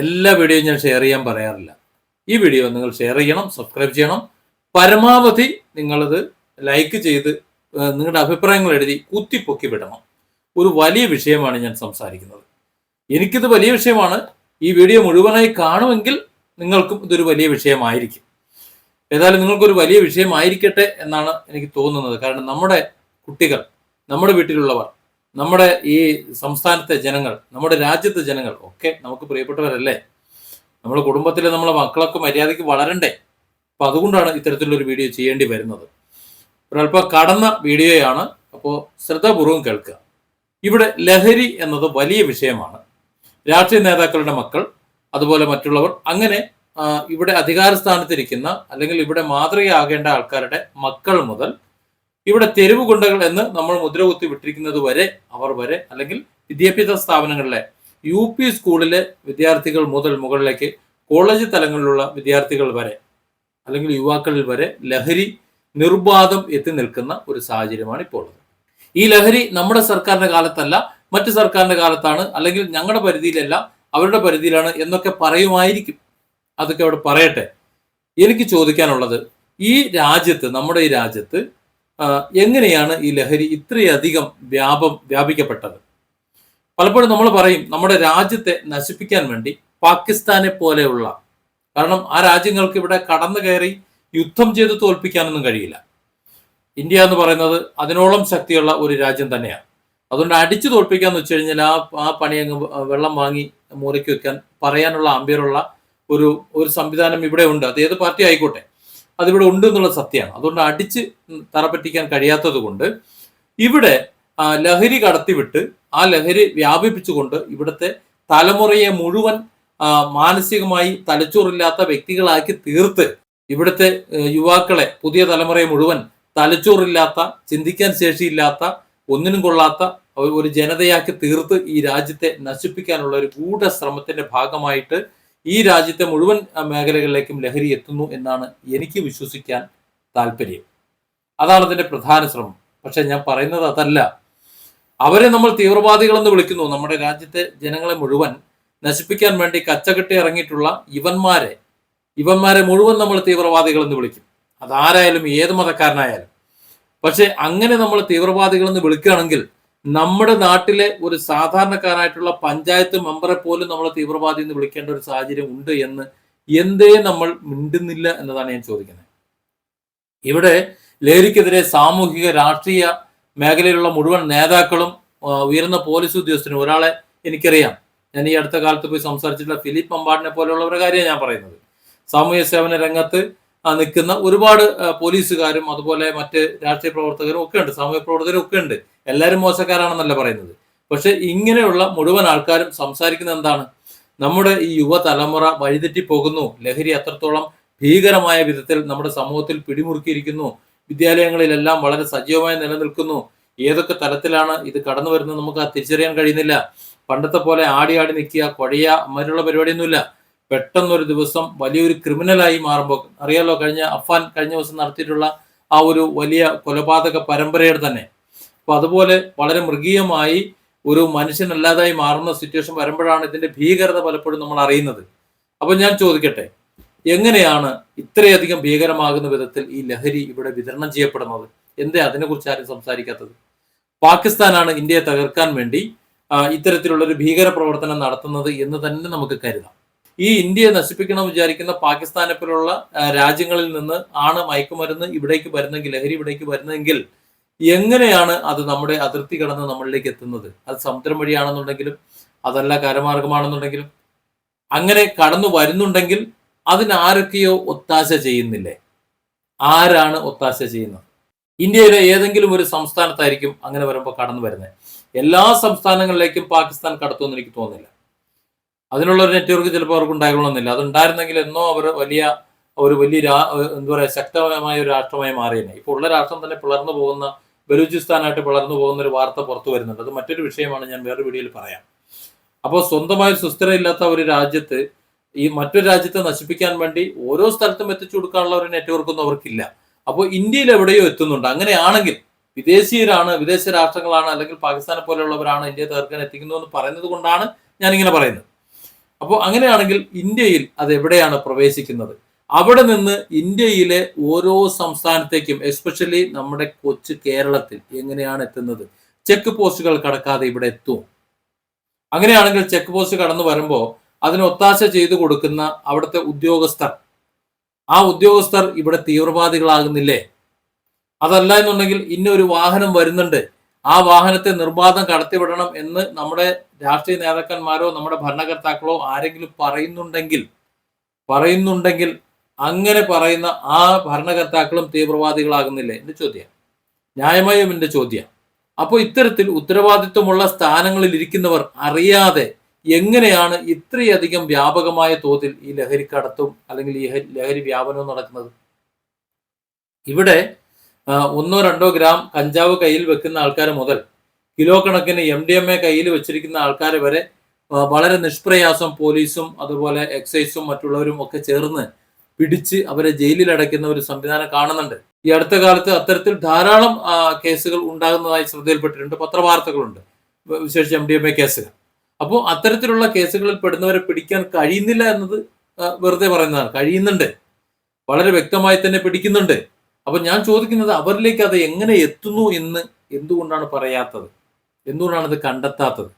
എല്ലാ വീഡിയോയും ഞാൻ ഷെയർ ചെയ്യാൻ പറയാറില്ല. ഈ വീഡിയോ നിങ്ങൾ ഷെയർ ചെയ്യണം സബ്സ്ക്രൈബ് ചെയ്യണം. പരമാവധി നിങ്ങളത് ലൈക്ക് ചെയ്ത് നിങ്ങളുടെ അഭിപ്രായങ്ങൾ എഴുതി കുത്തിപ്പൊക്കി വിടണം. ഒരു വലിയ വിഷയമാണ് ഞാൻ സംസാരിക്കുന്നത്. എനിക്കിത് വലിയ വിഷയമാണ്. ഈ വീഡിയോ മുഴുവനായി കാണുമെങ്കിൽ നിങ്ങൾക്കും ഇതൊരു വലിയ വിഷയമായിരിക്കും. ഏതായാലും നിങ്ങൾക്കൊരു വലിയ വിഷയമായിരിക്കട്ടെ എന്നാണ് എനിക്ക് തോന്നുന്നത്. കാരണം നമ്മുടെ കുട്ടികൾ നമ്മുടെ വീട്ടിലുള്ളവർ നമ്മുടെ ഈ സംസ്ഥാനത്തെ ജനങ്ങൾ നമ്മുടെ രാജ്യത്തെ ജനങ്ങൾ ഒക്കെ നമുക്ക് പ്രിയപ്പെട്ടവരല്ലേ? നമ്മുടെ കുടുംബത്തിലെ നമ്മളെ മക്കളൊക്കെ മര്യാദയ്ക്ക് വളരണ്ടേ? അപ്പൊ അതുകൊണ്ടാണ് ഇത്തരത്തിലൊരു വീഡിയോ ചെയ്യേണ്ടി വരുന്നത്. ഒരല്പം കടന്ന വീഡിയോയാണ്. അപ്പോൾ ശ്രദ്ധാപൂർവം കേൾക്കുക. ഇവിടെ ലഹരി എന്നത് വലിയ വിഷയമാണ്. രാഷ്ട്രീയ നേതാക്കളുടെ മക്കൾ അതുപോലെ മറ്റുള്ളവർ അങ്ങനെ ഇവിടെ അധികാരസ്ഥാനത്തിരിക്കുന്ന അല്ലെങ്കിൽ ഇവിടെ മാതൃകയാകേണ്ട ആൾക്കാരുടെ മക്കൾ മുതൽ ഇവിടെ തെരുവ് ഗുണ്ടകൾ എന്ന് നമ്മൾ മുദ്രകുത്തി വിട്ടിരിക്കുന്നത് വരെ അവർ വരെ അല്ലെങ്കിൽ വിദ്യാഭ്യാസ സ്ഥാപനങ്ങളിലെ യു പി സ്കൂളിലെ വിദ്യാർത്ഥികൾ മുതൽ മുകളിലേക്ക് കോളേജ് തലങ്ങളിലുള്ള വിദ്യാർത്ഥികൾ വരെ അല്ലെങ്കിൽ യുവാക്കളിൽ വരെ ലഹരി നിർബാധം എത്തി നിൽക്കുന്ന ഒരു സാഹചര്യമാണ് ഇപ്പോൾ ഉള്ളത്. ഈ ലഹരി നമ്മുടെ സർക്കാരിന്റെ കാലത്തല്ല മറ്റു സർക്കാരിന്റെ കാലത്താണ് അല്ലെങ്കിൽ ഞങ്ങളുടെ പരിധിയിലല്ല അവരുടെ പരിധിയിലാണ് എന്നൊക്കെ പറയുമായിരിക്കും. അതൊക്കെ അവിടെ പറയട്ടെ. എനിക്ക് ചോദിക്കാനുള്ളത് ഈ രാജ്യത്ത് നമ്മുടെ ഈ രാജ്യത്ത് എങ്ങനെയാണ് ഈ ലഹരി ഇത്രയധികം വ്യാപം വ്യാപിക്കപ്പെട്ടത്? പലപ്പോഴും നമ്മൾ പറയും നമ്മുടെ രാജ്യത്തെ നശിപ്പിക്കാൻ വേണ്ടി പാകിസ്ഥാനെ പോലെയുള്ള കാരണം ആ രാജ്യങ്ങൾക്ക് ഇവിടെ കടന്നു കയറി യുദ്ധം ചെയ്ത് തോൽപ്പിക്കാനൊന്നും കഴിയില്ല. ഇന്ത്യ എന്ന് പറയുന്നത് അതിനോളം ശക്തിയുള്ള ഒരു രാജ്യം തന്നെയാണ്. അതുകൊണ്ട് അടിച്ചു തോൽപ്പിക്കാന്ന് വെച്ച് കഴിഞ്ഞാൽ ആ ആ പണി അങ്ങ് വെള്ളം വാങ്ങി മുറിക്കി വെക്കാൻ പറയാനുള്ള അമ്പയറുള്ള ഒരു ഒരു സംവിധാനം ഇവിടെ ഉണ്ട്. അത് ഏത് പാർട്ടി ആയിക്കോട്ടെ. അതിവിടെ ഉണ്ട് എന്നുള്ള സത്യമാണ്. അതുകൊണ്ട് അടിച്ച് തറപ്പറ്റിക്കാൻ കഴിയാത്തത് കൊണ്ട് ഇവിടെ ലഹരി കടത്തിവിട്ട് ആ ലഹരി വ്യാപിപ്പിച്ചുകൊണ്ട് ഇവിടുത്തെ തലമുറയെ മുഴുവൻ മാനസികമായി തലച്ചോറില്ലാത്ത വ്യക്തികളാക്കി തീർത്ത് ഇവിടുത്തെ യുവാക്കളെ പുതിയ തലമുറയെ മുഴുവൻ തലച്ചോറില്ലാത്ത ചിന്തിക്കാൻ ശേഷിയില്ലാത്ത ഒന്നിനും കൊള്ളാത്ത ഒരു- ഒരു ജനതയാക്കി തീർത്ത് ഈ രാജ്യത്തെ നശിപ്പിക്കാനുള്ള ഒരു ഗൂഢശ്രമത്തിന്റെ ഭാഗമായിട്ട് ഈ രാജ്യത്തെ മുഴുവൻ മേഖലകളിലേക്കും ലഹരി എത്തുന്നു എന്നാണ് എനിക്ക് വിശ്വസിക്കാൻ താല്പര്യം. അതാണ് അതിന്റെ പ്രധാന ശ്രമം. പക്ഷെ ഞാൻ പറയുന്നത് അതല്ല. അവരെ നമ്മൾ തീവ്രവാദികളെന്ന് വിളിക്കുന്നു. നമ്മുടെ രാജ്യത്തെ ജനങ്ങളെ മുഴുവൻ നശിപ്പിക്കാൻ വേണ്ടി കച്ചകെട്ടി ഇറങ്ങിയിട്ടുള്ള ഇവന്മാരെ ഇവന്മാരെ മുഴുവൻ നമ്മൾ തീവ്രവാദികളെന്ന് വിളിക്കും. അതാരായാലും ഏത് മതക്കാരനായാലും. പക്ഷെ അങ്ങനെ നമ്മൾ തീവ്രവാദികളെന്ന് വിളിക്കുകയാണെങ്കിൽ നമ്മുടെ നാട്ടിലെ ഒരു സാധാരണക്കാരായിട്ടുള്ള പഞ്ചായത്ത് മെമ്പറെ പോലും നമ്മൾ തീവ്രവാദി എന്ന് വിളിക്കേണ്ട ഒരു സാഹചര്യം ഉണ്ട് എന്ന് എന്തേ നമ്മൾ മിണ്ടുന്നില്ല എന്നതാണ് ഞാൻ ചോദിക്കുന്നത്. ഇവിടെ ലഹരിക്കെതിരെ സാമൂഹിക രാഷ്ട്രീയ മേഖലയിലുള്ള മുഴുവൻ നേതാക്കളും ഉയർന്ന പോലീസ് ഉദ്യോഗസ്ഥനും ഒരാളെ എനിക്കറിയാം. ഞാൻ ഈ അടുത്ത കാലത്ത് പോയി സംസാരിച്ചിട്ടുള്ള ഫിലിപ്പ് അമ്പാടിനെ പോലെയുള്ളവരുടെ കാര്യമാണ് ഞാൻ പറയുന്നത്. സാമൂഹ്യ സേവന രംഗത്ത് നിൽക്കുന്ന ഒരുപാട് പോലീസുകാരും അതുപോലെ മറ്റ് രാഷ്ട്രീയ പ്രവർത്തകരും ഒക്കെ ഉണ്ട് സാമൂഹ്യ പ്രവർത്തകരും ഒക്കെ ഉണ്ട്. എല്ലാവരും മോശക്കാരാണെന്നല്ല പറയുന്നത്. പക്ഷെ ഇങ്ങനെയുള്ള മുഴുവൻ ആൾക്കാരും സംസാരിക്കുന്നത് എന്താണ്? നമ്മുടെ ഈ യുവതലമുറ വഴിതെറ്റി പോകുന്നു. ലഹരി അത്രത്തോളം ഭീകരമായ വിധത്തിൽ നമ്മുടെ സമൂഹത്തിൽ പിടിമുറുക്കിയിരിക്കുന്നു. വിദ്യാലയങ്ങളിലെല്ലാം വളരെ സജീവമായി നിലനിൽക്കുന്നു. ഏതൊക്കെ തലത്തിലാണ് ഇത് കടന്നു വരുന്നത് നമുക്ക് തിരിച്ചറിയാൻ കഴിയുന്നില്ല. പണ്ടത്തെ പോലെ ആടി ആടി നിൽക്കുക കൊഴയ അമ്മരുള്ള പരിപാടിയൊന്നുമില്ല. പെട്ടെന്നൊരു ദിവസം വലിയൊരു ക്രിമിനലായി മാറുമ്പോൾ അറിയാലോ കഴിഞ്ഞ അഫാൻ കഴിഞ്ഞ ദിവസം നടത്തിയിട്ടുള്ള ആ ഒരു വലിയ കൊലപാതക പരമ്പരയുടെ തന്നെ. അപ്പൊ അതുപോലെ വളരെ മൃഗീയമായി ഒരു മനുഷ്യനല്ലാതായി മാറുന്ന സിറ്റുവേഷൻ വരുമ്പോഴാണ് ഇതിന്റെ ഭീകരത പലപ്പോഴും നമ്മൾ അറിയുന്നത്. അപ്പൊ ഞാൻ ചോദിക്കട്ടെ എങ്ങനെയാണ് ഇത്രയധികം ഭീകരമാകുന്ന വിധത്തിൽ ഈ ലഹരി ഇവിടെ വിതരണം ചെയ്യപ്പെടുന്നത്? എന്തേ അതിനെക്കുറിച്ച് ആരും സംസാരിക്കാത്തത്? പാകിസ്ഥാനാണ് ഇന്ത്യയെ തകർക്കാൻ വേണ്ടി ഇത്തരത്തിലുള്ള ഒരു ഭീകര പ്രവർത്തനം നടത്തുന്നത് എന്ന് തന്നെ നമുക്ക് കരുതാം. ഈ ഇന്ത്യയെ നശിപ്പിക്കണം വിചാരിക്കുന്ന പാകിസ്ഥാനെ പോലുള്ള രാജ്യങ്ങളിൽ നിന്ന് ആണ് മയക്കുമരുന്ന് ഇവിടേക്ക് വരുന്നെങ്കിൽ ലഹരി ഇവിടേക്ക് വരുന്നെങ്കിൽ എങ്ങനെയാണ് അത് നമ്മുടെ അതിർത്തി കടന്ന് നമ്മളിലേക്ക് എത്തുന്നത്? അത് സമുദ്രം വഴിയാണെന്നുണ്ടെങ്കിലും അതല്ല കരമാർഗമാണെന്നുണ്ടെങ്കിലും അങ്ങനെ കടന്നു വരുന്നുണ്ടെങ്കിൽ അതിനാരൊക്കെയോ ഒത്താശ ചെയ്യുന്നില്ലേ? ആരാണ് ഒത്താശ ചെയ്യുന്നത്? ഇന്ത്യയിലെ ഏതെങ്കിലും ഒരു സംസ്ഥാനത്തായിരിക്കും അങ്ങനെ വരുമ്പോൾ കടന്നു വരുന്നത്. എല്ലാ സംസ്ഥാനങ്ങളിലേക്കും പാകിസ്ഥാൻ കടത്തുമെന്ന് എനിക്ക് തോന്നുന്നില്ല. അതിനുള്ള ഒരു നെറ്റ്വർക്ക് ചിലപ്പോൾ അവർക്ക് ഉണ്ടായിക്കൊള്ളുന്നില്ല. അതുണ്ടായിരുന്നെങ്കിൽ എന്നോ അവർ വലിയ ഒരു വലിയ രാ എന്താ പറയുക ശക്തമായ ഒരു രാഷ്ട്രമായി മാറിയേനെ ഇപ്പോൾ ഉള്ള രാഷ്ട്രം തന്നെ പിളർന്നു പോകുന്ന ബലൂചിസ്ഥാനായിട്ട് പിളർന്നു പോകുന്ന ഒരു വാർത്ത പുറത്തു വരുന്നുണ്ട്. അത് മറ്റൊരു വിഷയമാണ് ഞാൻ വേറൊരു വീഡിയോയിൽ പറയാം. അപ്പോൾ സ്വന്തമായി സുസ്ഥിരയില്ലാത്ത ഒരു രാജ്യത്ത് ഈ മറ്റൊരു രാജ്യത്തെ നശിപ്പിക്കാൻ വേണ്ടി ഓരോ സ്ഥലത്തും എത്തിച്ചു കൊടുക്കാനുള്ള ഒരു നെറ്റ്വർക്കൊന്നും അവർക്കില്ല. അപ്പോൾ ഇന്ത്യയിൽ എവിടെയോ എത്തുന്നുണ്ട്. അങ്ങനെയാണെങ്കിൽ വിദേശീയരാണ് വിദേശ രാഷ്ട്രങ്ങളാണ് അല്ലെങ്കിൽ പാകിസ്ഥാനെ പോലെയുള്ളവരാണ് ഇന്ത്യയെ തകർക്കാൻ എത്തിക്കുന്നു എന്ന് പറയുന്നത് കൊണ്ടാണ് ഞാനിങ്ങനെ പറയുന്നത്. അപ്പോൾ അങ്ങനെയാണെങ്കിൽ ഇന്ത്യയിൽ അത് എവിടെയാണ് പ്രവേശിക്കുന്നത്? അവിടെ നിന്ന് ഇന്ത്യയിലെ ഓരോ സംസ്ഥാനത്തേക്കും എസ്പെഷ്യലി നമ്മുടെ കൊച്ചു കേരളത്തിൽ എങ്ങനെയാണ് എത്തുന്നത്? ചെക്ക് പോസ്റ്റുകൾ കടക്കാതെ ഇവിടെ എത്തും. അങ്ങനെയാണെങ്കിൽ ചെക്ക് പോസ്റ്റ് കടന്നു വരുമ്പോൾ അതിന് ഒത്താശ ചെയ്തു കൊടുക്കുന്ന അവിടുത്തെ ഉദ്യോഗസ്ഥർ ആ ഉദ്യോഗസ്ഥർ ഇവിടെ തീവ്രവാദികളാകുന്നില്ലേ? അതല്ല എന്നുണ്ടെങ്കിൽ ഇന്നൊരു വാഹനം വരുന്നുണ്ട്. ആ വാഹനത്തെ നിർബാധം കടത്തിവിടണം എന്ന് നമ്മുടെ രാഷ്ട്രീയ നേതാക്കന്മാരോ നമ്മുടെ ഭരണകർത്താക്കളോ ആരെങ്കിലും പറയുന്നുണ്ടെങ്കിൽ പറയുന്നുണ്ടെങ്കിൽ അങ്ങനെ പറയുന്ന ആ ഭരണകർത്താക്കളും തീവ്രവാദികളാകുന്നില്ലേ? എന്റെ ചോദ്യം. ന്യായമായും എന്റെ ചോദ്യം. അപ്പോൾ ഇത്തരത്തിൽ ഉത്തരവാദിത്വമുള്ള സ്ഥാനങ്ങളിൽ ഇരിക്കുന്നവർ അറിയാതെ എങ്ങനെയാണ് ഇത്രയധികം വ്യാപകമായ തോതിൽ ഈ ലഹരി കടത്തും അല്ലെങ്കിൽ ഈ ലഹരി വ്യാപനവും നടക്കുന്നത്? ഇവിടെ ഒന്നോ രണ്ടോ ഗ്രാം കഞ്ചാവ് കയ്യിൽ വെക്കുന്ന ആൾക്കാർ മുതൽ കിലോ കണക്കിന് എം ഡി എം എ കയ്യിൽ വെച്ചിരിക്കുന്ന ആൾക്കാർ വരെ വളരെ നിഷ്പ്രയാസം പോലീസും അതുപോലെ എക്സൈസും മറ്റുള്ളവരും ഒക്കെ ചേർന്ന് പിടിച്ച് അവരെ ജയിലിൽ അടയ്ക്കുന്ന ഒരു സംവിധാനം കാണുന്നുണ്ട്. ഈ അടുത്ത കാലത്ത് അത്തരത്തിൽ ധാരാളം കേസുകൾ ഉണ്ടാകുന്നതായി ശ്രദ്ധയിൽപ്പെട്ടിട്ടുണ്ട്. പത്രവാർത്തകളുണ്ട്. വിശേഷിച്ച് എം ഡി എം എ കേസുകൾ. അപ്പോൾ അത്തരത്തിലുള്ള കേസുകളിൽ പെടുന്നവരെ പിടിക്കാൻ കഴിയുന്നില്ല എന്നത് വെറുതെ പറയുന്നതാണ്. കഴിയുന്നുണ്ട്. വളരെ വ്യക്തമായി തന്നെ പിടിക്കുന്നുണ്ട്. അപ്പൊ ഞാൻ ചോദിക്കുന്നത് അവരിലേക്ക് അത് എങ്ങനെ എത്തുന്നു എന്ന് എന്തുകൊണ്ടാണ് പറയാത്തത്? എന്തുകൊണ്ടാണ് അത് കണ്ടെത്താത്തത്?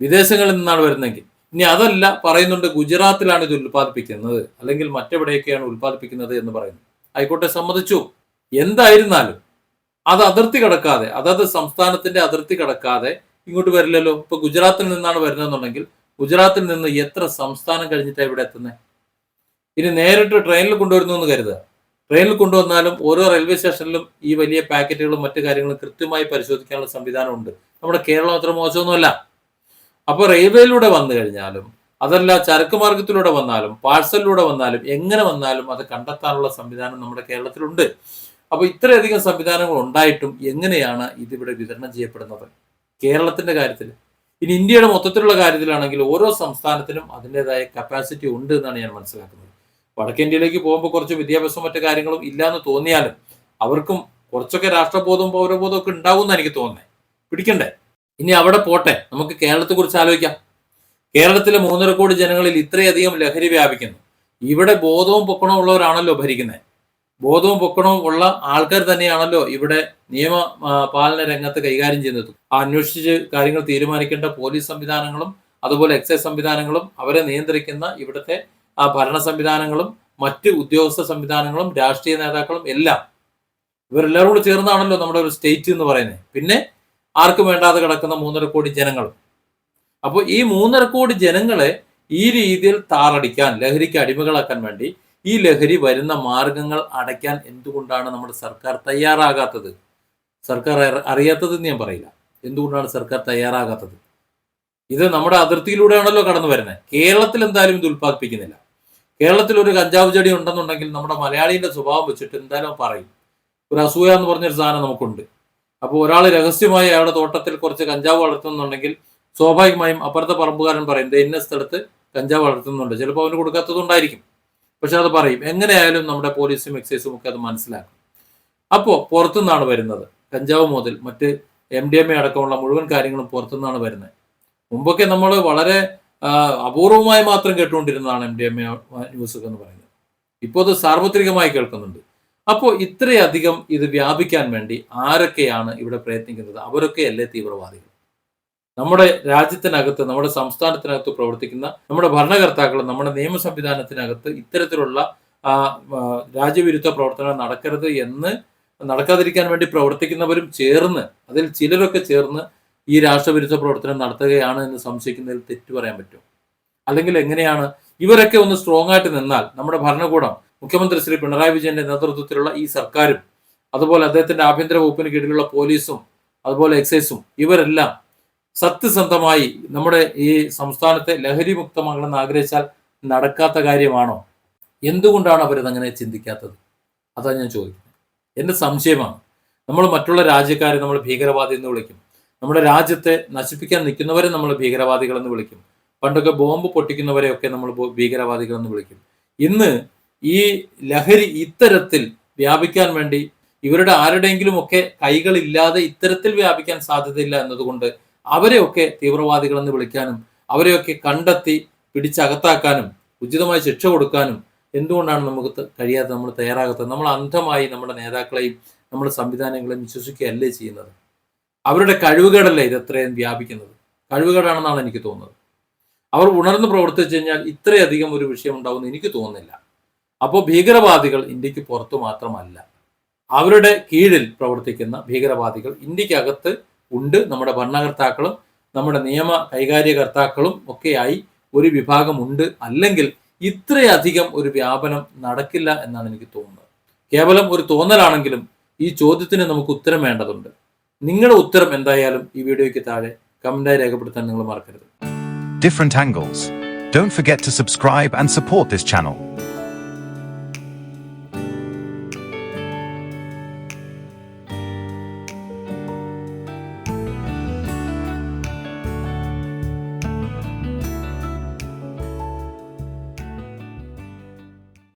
വിദേശങ്ങളിൽ നിന്നാണ് വരുന്നെങ്കിൽ ഇനി അതല്ല പറയുന്നുണ്ട് ഗുജറാത്തിലാണ് ഇത് ഉൽപ്പാദിപ്പിക്കുന്നത്. അല്ലെങ്കിൽ മറ്റെവിടെയൊക്കെയാണ് ഉൽപ്പാദിപ്പിക്കുന്നത് എന്ന് പറയുന്നു. ആയിക്കോട്ടെ സമ്മതിച്ചു. എന്തായിരുന്നാലും അത് അതിർത്തി കടക്കാതെ അതത് സംസ്ഥാനത്തിന്റെ അതിർത്തി കടക്കാതെ ഇങ്ങോട്ട് വരില്ലല്ലോ. ഇപ്പൊ ഗുജറാത്തിൽ നിന്നാണ് വരുന്നതെന്നുണ്ടെങ്കിൽ ഗുജറാത്തിൽ നിന്ന് എത്ര സംസ്ഥാനം കഴിഞ്ഞിട്ടാണ് ഇവിടെ എത്തുന്നത് ഇനി നേരിട്ട് ട്രെയിനിൽ കൊണ്ടുവരുന്നു എന്ന് കരുതുക. ട്രെയിനിൽ കൊണ്ടുവന്നാലും ഓരോ റെയിൽവേ സ്റ്റേഷനിലും ഈ വലിയ പാക്കറ്റുകളും മറ്റു കാര്യങ്ങളും കൃത്യമായി പരിശോധിക്കാനുള്ള സംവിധാനമുണ്ട്. നമ്മുടെ കേരളം അത്ര മോശമൊന്നുമല്ല. അപ്പോൾ റെയിൽവേയിലൂടെ വന്നു കഴിഞ്ഞാലും അതല്ല ചരക്ക് മാർഗത്തിലൂടെ വന്നാലും പാഴ്സലിലൂടെ വന്നാലും എങ്ങനെ വന്നാലും അത് കണ്ടെത്താനുള്ള സംവിധാനം നമ്മുടെ കേരളത്തിലുണ്ട്. അപ്പോൾ ഇത്രയധികം സംവിധാനങ്ങൾ ഉണ്ടായിട്ടും എങ്ങനെയാണ് ഇതിവിടെ വിതരണം ചെയ്യപ്പെടുന്നത്? കേരളത്തിന്റെ കാര്യത്തിൽ ഇനി ഇന്ത്യയുടെ മൊത്തത്തിലുള്ള കാര്യത്തിലാണെങ്കിൽ ഓരോ സംസ്ഥാനത്തിനും അതിന്റെതായ കപ്പാസിറ്റി ഉണ്ട് എന്നാണ് ഞാൻ മനസ്സിലാക്കുന്നത്. വടക്കേന്ത്യയിലേക്ക് പോകുമ്പോൾ കുറച്ച് വിദ്യാഭ്യാസവും മറ്റു കാര്യങ്ങളും ഇല്ലാന്ന് തോന്നിയാലും അവർക്കും കുറച്ചൊക്കെ രാഷ്ട്രബോധവും പൗരബോധവും ഒക്കെ ഉണ്ടാവും എന്ന് എനിക്ക് തോന്നുന്നത് പിടിക്കണ്ടേ? ഇനി അവിടെ പോട്ടെ. നമുക്ക് കേരളത്തെ കുറിച്ച് ആലോചിക്കാം. കേരളത്തിലെ മൂന്നര കോടി ജനങ്ങളിൽ ഇത്രയധികം ലഹരി വ്യാപിക്കുന്നു. ഇവിടെ ബോധവും പൊക്കണവും ഉള്ളവരാണല്ലോ ഭരിക്കുന്നത് ബോധവും പൊക്കണവും ഉള്ള ആൾക്കാർ തന്നെയാണല്ലോ ഇവിടെ നിയമ പാലന രംഗത്ത് കൈകാര്യം ചെയ്യുന്നത്. അന്വേഷിച്ച് കാര്യങ്ങൾ തീരുമാനിക്കേണ്ട പോലീസ് സംവിധാനങ്ങളും അതുപോലെ എക്സൈസ് സംവിധാനങ്ങളും അവരെ നിയന്ത്രിക്കുന്ന ഇവിടുത്തെ ആ ഭരണ സംവിധാനങ്ങളും മറ്റ് ഉദ്യോഗസ്ഥ സംവിധാനങ്ങളും രാഷ്ട്രീയ നേതാക്കളും എല്ലാം ഇവരെല്ലാവരും കൂടി ചേർന്നാണല്ലോ നമ്മുടെ ഒരു സ്റ്റേറ്റ് എന്ന് പറയുന്നത്. പിന്നെ ആർക്കും വേണ്ടാതെ കിടക്കുന്ന മൂന്നര കോടി ജനങ്ങൾ. അപ്പോൾ ഈ മൂന്നര കോടി ജനങ്ങളെ ഈ രീതിയിൽ താറടിക്കാൻ ലഹരിക്ക് അടിമകളാക്കാൻ വേണ്ടി ഈ ലഹരി വരുന്ന മാർഗങ്ങൾ അടയ്ക്കാൻ എന്തുകൊണ്ടാണ് നമ്മുടെ സർക്കാർ തയ്യാറാകാത്തത്? സർക്കാർ അറിയാത്തതെന്ന് ഞാൻ പറയില്ല. എന്തുകൊണ്ടാണ് സർക്കാർ തയ്യാറാകാത്തത്? ഇത് നമ്മുടെ അതിർത്തിയിലൂടെയാണല്ലോ കടന്നു വരുന്നത് കേരളത്തിൽ എന്തായാലും ഇത് ഉൽപ്പാദിപ്പിക്കുന്നില്ല. കേരളത്തിൽ ഒരു കഞ്ചാവ് ചെടി ഉണ്ടെന്നുണ്ടെങ്കിൽ നമ്മുടെ മലയാളിയുടെ സ്വഭാവം വെച്ചിട്ട് എന്തായാലും പറയും. ഒരു അസൂയ എന്ന് പറഞ്ഞൊരു സാധനം നമുക്കുണ്ട്. അപ്പോൾ ഒരാൾ രഹസ്യമായി അയാളുടെ തോട്ടത്തിൽ കുറച്ച് കഞ്ചാവ് വളർത്തുന്നുണ്ടെങ്കിൽ സ്വാഭാവികമായും അപ്പുറത്തെ പറമ്പുകാരൻ പറയും ഇന്ന സ്ഥലത്ത് കഞ്ചാവ് വളർത്തുന്നുണ്ട്. ചിലപ്പോൾ അവന് കൊടുക്കാത്തതുകൊണ്ടായിരിക്കും പക്ഷെ അത് പറയും. എങ്ങനെയായാലും നമ്മുടെ പോലീസും എക്സൈസും ഒക്കെ അത് മനസ്സിലാക്കും. അപ്പോൾ പുറത്തുനിന്നാണ് വരുന്നത്. കഞ്ചാവ് മുതൽ മറ്റ് എം ഡി എം എ അടക്കമുള്ള മുഴുവൻ കാര്യങ്ങളും പുറത്തുനിന്നാണ് വരുന്നത്. മുമ്പൊക്കെ നമ്മൾ വളരെ അപൂർവമായി മാത്രം കേട്ടുകൊണ്ടിരുന്നതാണ് M D M A news എന്ന് പറയുന്നത്. ഇപ്പോൾ അത് സാർവത്രികമായി കേൾക്കുന്നുണ്ട്. അപ്പോൾ ഇത്രയധികം ഇത് വ്യാപിക്കാൻ വേണ്ടി ആരൊക്കെയാണ് ഇവിടെ പ്രയത്നിക്കുന്നത്? അവരൊക്കെയല്ലേ തീവ്രവാദികൾ? നമ്മുടെ രാജ്യത്തിനകത്ത് നമ്മുടെ സംസ്ഥാനത്തിനകത്ത് പ്രവർത്തിക്കുന്ന നമ്മുടെ ഭരണകർത്താക്കൾ നമ്മുടെ നിയമ സംവിധാനത്തിനകത്ത് ഇത്തരത്തിലുള്ള രാജ്യവിരുദ്ധ പ്രവർത്തനങ്ങൾ നടക്കരുത് എന്ന് നടക്കാതിരിക്കാൻ വേണ്ടി പ്രവർത്തിക്കുന്നവരും ചേർന്ന് അതിൽ ചിലരൊക്കെ ചേർന്ന് ഈ രാഷ്ട്രവിരുദ്ധ പ്രവർത്തനം നടത്തുകയാണ് എന്ന് സംശയിക്കുന്നതിൽ തെറ്റു പറയാൻ പറ്റും അല്ലെങ്കിൽ എങ്ങനെയാണ് ഇവരൊക്കെ ഒന്ന് സ്ട്രോങ് ആയിട്ട് നിന്നാൽ നമ്മുടെ ഭരണകൂടം മുഖ്യമന്ത്രി ശ്രീ പിണറായി വിജയന്റെ നേതൃത്വത്തിലുള്ള ഈ സർക്കാരും അതുപോലെ അദ്ദേഹത്തിന്റെ ആഭ്യന്തര വകുപ്പിന് കീഴിലുള്ള പോലീസും അതുപോലെ എക്സൈസും ഇവരെല്ലാം സത്യസന്ധമായി നമ്മുടെ ഈ സംസ്ഥാനത്തെ ലഹരി മുക്തമാകണമെന്ന് ആഗ്രഹിച്ചാൽ നടക്കാത്ത കാര്യമാണോ? എന്തുകൊണ്ടാണ് അവരതങ്ങനെ ചിന്തിക്കാത്തത്? അതാണ് ഞാൻ ചോദിക്കുന്നത്. എന്റെ സംശയമാണ്. നമ്മൾ മറ്റുള്ള രാജ്യക്കാരെ നമ്മൾ ഭീകരവാദി എന്ന് വിളിക്കും. നമ്മുടെ രാജ്യത്തെ നശിപ്പിക്കാൻ നിൽക്കുന്നവരെ നമ്മൾ ഭീകരവാദികൾ എന്ന് വിളിക്കും. പണ്ടൊക്കെ ബോംബ് പൊട്ടിക്കുന്നവരെയൊക്കെ നമ്മൾ ഭീകരവാദികൾ എന്ന് വിളിക്കും. ഇന്ന് ഈ ലഹരി ഇത്തരത്തിൽ വ്യാപിക്കാൻ വേണ്ടി ഇവരുടെ ആരുടെയെങ്കിലും ഒക്കെ കൈകളില്ലാതെ ഇത്തരത്തിൽ വ്യാപിക്കാൻ സാധ്യതയില്ല എന്നതുകൊണ്ട് അവരെയൊക്കെ തീവ്രവാദികൾ എന്ന് വിളിക്കാനും അവരെയൊക്കെ കണ്ടെത്തി പിടിച്ചകത്താക്കാനും ഉചിതമായ ശിക്ഷ കൊടുക്കാനും എന്തുകൊണ്ടാണ് നമുക്ക് കഴിയാതെ നമ്മൾ തയ്യാറാകാത്തത്? നമ്മൾ അന്ധമായി നമ്മുടെ നേതാക്കളെയും നമ്മുടെ സംവിധാനങ്ങളെയും വിശ്വസിക്കുകയല്ലേ ചെയ്യുന്നത്? അവരുടെ കഴിവുകേടല്ലേ ഇത് അത്രയും വ്യാപിക്കുന്നത്? കഴിവുകേടാണെന്നാണ് എനിക്ക് തോന്നുന്നത്. അവർ ഉണർന്ന് പ്രവർത്തിച്ചു കഴിഞ്ഞാൽ ഇത്രയധികം ഒരു വിഷയം ഉണ്ടാവുമെന്ന് എനിക്ക് തോന്നുന്നില്ല. അപ്പോൾ ഭീകരവാദികൾ ഇന്ത്യയ്ക്ക് പുറത്ത് മാത്രമല്ല അവരുടെ കീഴിൽ പ്രവർത്തിക്കുന്ന ഭീകരവാദികൾ ഇന്ത്യക്കകത്ത് ഉണ്ട്. നമ്മുടെ ഭരണകർത്താക്കളും നമ്മുടെ നിയമ കൈകാര്യകർത്താക്കളും ഒക്കെയായി ഒരു വിഭാഗമുണ്ട്. അല്ലെങ്കിൽ ഇത്രയധികം ഒരു വ്യാപനം നടക്കില്ല എന്നാണ് എനിക്ക് തോന്നുന്നത്. കേവലം ഒരു തോന്നലാണെങ്കിലും ഈ ചോദ്യത്തിന് നമുക്ക് ഉത്തരം വേണ്ടതുണ്ട്. നിങ്ങളുടെ ഉത്തരം എന്തായാലും ഈ വീഡിയോയ്ക്ക് താഴെ കമന്റായി രേഖപ്പെടുത്താൻ നിങ്ങൾ മറക്കരുത് different angles. Don't forget to subscribe and support this channel.